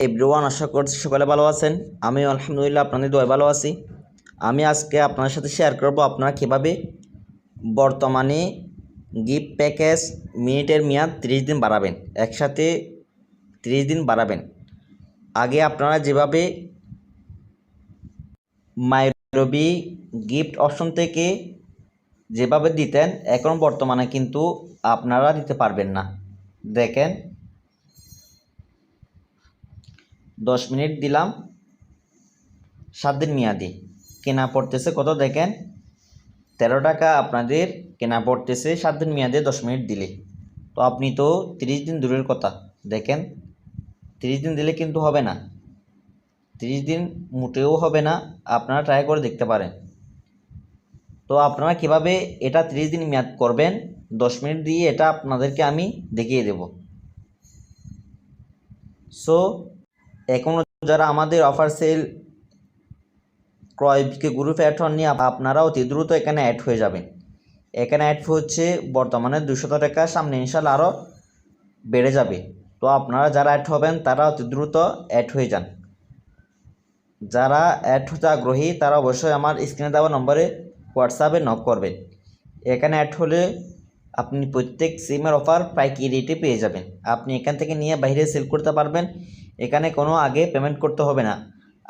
Everyone আশা করছি সকালে ভালো আছেন। আমি আলহামদুলিল্লাহ, আপনাদের দোয়া ভালো আছি। আমি আজকে আপনার সাথে শেয়ার করব আপনারা কীভাবে বর্তমানে গিফট প্যাকেজ মিনিটের মেয়াদ তিরিশ দিন বাড়াবেন। একসাথে তিরিশ দিন বাড়াবেন। আগে আপনারা যেভাবে মাইরবি গিফট অপশন থেকে যেভাবে দিতেন, এখন বর্তমানে কিন্তু আপনারা দিতে পারবেন না। দেখেন দশ মিনিট দিলাম। সাত দিন মেয়াদি। কেনা পড়তেছে কত দেখেন? তেরো টাকা আপনাদের কেনা পড়তেছে, সাত দিন মেয়াদে দশ মিনিট দিলে। তো আপনি তো তিরিশ দিন দূরের কথা, দেখেন। তিরিশ দিন দিলে কিন্তু হবে না। তিরিশ দিন মোটেও হবে না, আপনারা ট্রাই করে দেখতে পারেন। তো আপনারা কীভাবে এটা তিরিশ দিন মেয়াদ করবেন, দশ মিনিট দিয়ে এটা আপনাদেরকে আমি দেখিয়ে দেব। সো এখনও যারা আমাদের অফার সেল ক্রয় বিক্রি গ্রুপে অ্যাড হননি, আপ- আপনারা অতি দ্রুত এখানে অ্যাড হয়ে যাবেন। এখানে অ্যাড হচ্ছে বর্তমানে দুশত টাকা, সামনে ইনশাল্লাহ আরও বেড়ে যাবে। তো আপনারা যারা অ্যাড হবেন, তারা অতি দ্রুত অ্যাড হয়ে যান। যারা অ্যাড হতে আগ্রহী, তারা অবশ্যই আমার স্ক্রিনে দেওয়া নম্বরে হোয়াটসঅ্যাপে নক করবেন। এখানে অ্যাড হলে আপনি প্রত্যেক সিমের অফার পাইকি রেটে পেয়ে যাবেন। আপনি এখান থেকে নিয়ে বাইরে সেল করতে পারবেন। এখানে কোনো আগে পেমেন্ট করতে হবে না।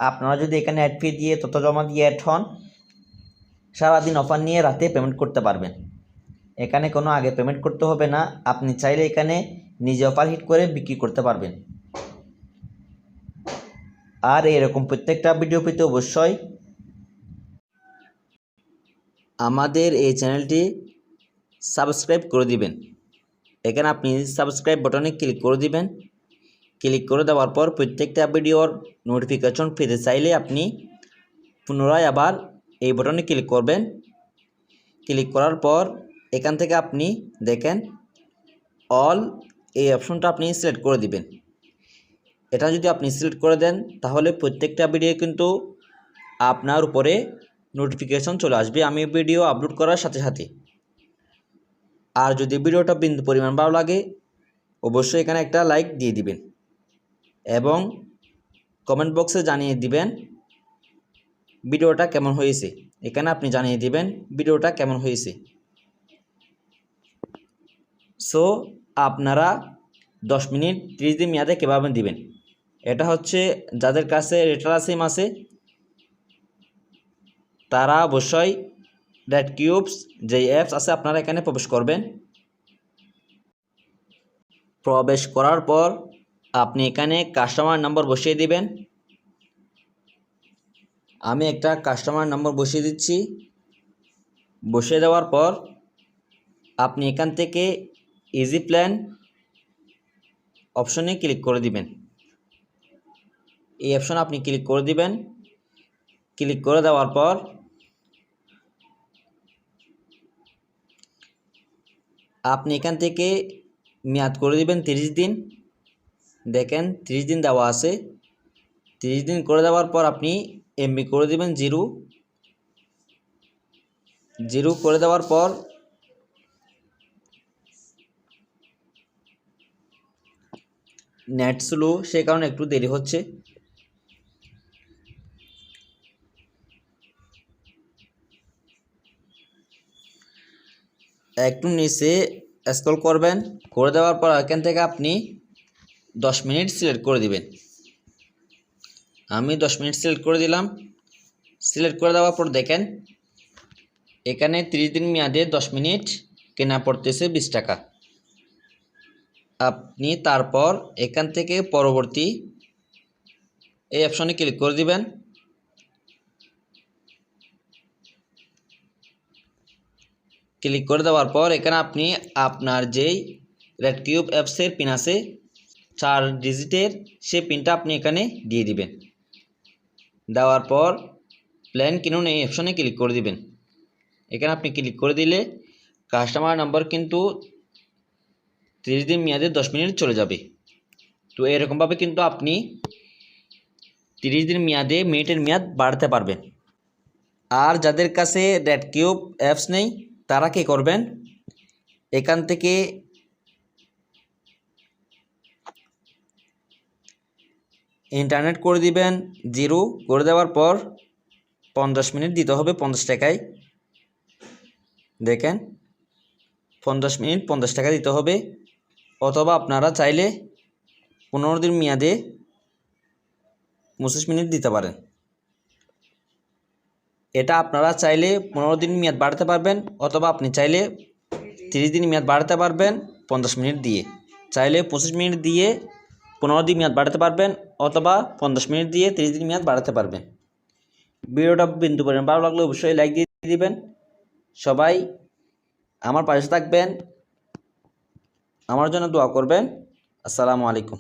আপনারা যদি এখানে অ্যাড ফি দিয়ে তথ্য জমা দিয়ে অ্যাড হন, সারাদিন অফার নিয়ে রাতে পেমেন্ট করতে পারবেন। এখানে কোনো আগে পেমেন্ট করতে হবে না, আপনি চাইলে এখানে নিজে অফার হিট করে বিক্রি করতে পারবেন। আর এরকম প্রত্যেকটা ভিডিও পেতে অবশ্যই আমাদের এই চ্যানেলটি সাবস্ক্রাইব করে দিবেন। এখানে আপনি সাবস্ক্রাইব বাটনে ক্লিক করে দিবেন। ক্লিক করে দেওয়ার পর প্রত্যেকটা ভিডিওর নোটিফিকেশন পেতে চাইলে আপনি পুনরায় আবার এই বাটনে ক্লিক করবেন। ক্লিক করার পর এখান থেকে আপনি দেখেন অল এই অপশনটা আপনি সিলেক্ট করে দিবেন। এটা যদি আপনি সিলেক্ট করে দেন, তাহলে প্রত্যেকটা ভিডিও কিন্তু আপনার উপরে নোটিফিকেশন চলে আসবে। আমি ভিডিও আপলোড করার সাথে সাথে। আর যদি ভিডিওটা বিন্দু পরিমাণ ভালো লাগে, অবশ্যই এখানে একটা লাইক দিয়ে দিবেন। এবং কমেন্ট বক্সে জানিয়ে দিবেন ভিডিওটা কেমন হয়েছে। এখানে আপনি জানিয়ে দিবেন ভিডিওটা কেমন হয়েছে। সো আপনারা দশ মিনিট, ত্রিশ দিন মেয়াদে কীভাবে দিবেন? এটা হচ্ছে যাদের কাছে রেটালা সিম আছে, তারা অবশ্যই রেড কিউবস যে অ্যাপস আছে, আপনারা এখানে প্রবেশ করবেন। প্রবেশ করার পর আপনি এখানে কাস্টমার নাম্বার বসিয়ে দিবেন। আমি একটা কাস্টমার নাম্বার বসিয়ে দিচ্ছি। বসিয়ে দেওয়ার পর আপনি এখান থেকে ইজি প্ল্যান অপশনে ক্লিক করে দিবেন। এই অপশনে আপনি ক্লিক করে দিবেন। ক্লিক করে দেওয়ার পর আপনি এখান থেকে মেয়াদ করে দিবেন তিরিশ দিন। দেখেন, তিরিশ দিন দেওয়া আছে। তিরিশ দিন করে দেওয়ার পর আপনি এমবি করে দিবেন জিরো। জিরো করে দেওয়ার পর নেট স্লো সে কারণে একটু দেরি হচ্ছে। একটু নিচে স্ক্রল করবেন। করে দেওয়ার পর এখান থেকে আপনি দশ মিনিট সিলেক্ট করে দিবেন। আমি দশ মিনিট সিলেক্ট করে দিলাম। সিলেক্ট করে দেওয়ার পর দেখেন, এখানে তিরিশ দিন মেয়াদে দশ মিনিট কেনা পড়তেছে বিশ টাকা। আপনি তারপর এখান থেকে পরবর্তী এই অপশনে ক্লিক করে দিবেন। ক্লিক করে দেওয়ার পর এখানে আপনি আপনার যেই রেড কিউব অ্যাপসের পিন আছে চার ডিজিটের সে পিনটা আপনি এখানে দিয়ে দিবেন। দেওয়ার পর প্ল্যান কিনুন, এই অপশনে ক্লিক করে দিবেন। এখানে আপনি ক্লিক করে দিলে কাস্টমার নাম্বার কিন্তু তিরিশ দিন মেয়াদে দশ মিনিট চলে যাবে। তো এরকমভাবে কিন্তু আপনি তিরিশ দিন মেয়াদে, মিনিটের মেয়াদ বাড়াতে পারবেন। আর যাদের কাছে রেড কিউব অ্যাপস নেই, তারা কী করবেন? এখান থেকে ইন্টারনেট করে দিবেন, জিরো করে দেওয়ার পর পঞ্চাশ মিনিট দিতে হবে পঞ্চাশ টাকায়। দেখেন, পঞ্চাশ মিনিট পঞ্চাশ টাকা দিতে হবে। অথবা আপনারা চাইলে পনেরো দিন মেয়াদে পঁচিশ মিনিট দিতে পারেন। এটা আপনারা চাইলে পনেরো দিন মেয়াদ বাড়াতে পারবেন, অথবা আপনি চাইলে তিরিশ দিন মেয়াদ বাড়াতে পারবেন পঞ্চাশ মিনিট দিয়ে। চাইলে পঁচিশ মিনিট দিয়ে পনেরো দিন মেয়াদ বাড়াতে পারবেন অথবা পঞ্চাশ মিনিট দিয়ে তিরিশ দিন মেয়াদ বাড়াতে পারবেন। ভিডিওটা বিন্দু করেন ভালো লাগলে অবশ্যই লাইক দিয়ে দিবেন। সবাই আমার পাশে থাকবেন। আমার জন্য দোয়া করবেন। আসসালামু আলাইকুম।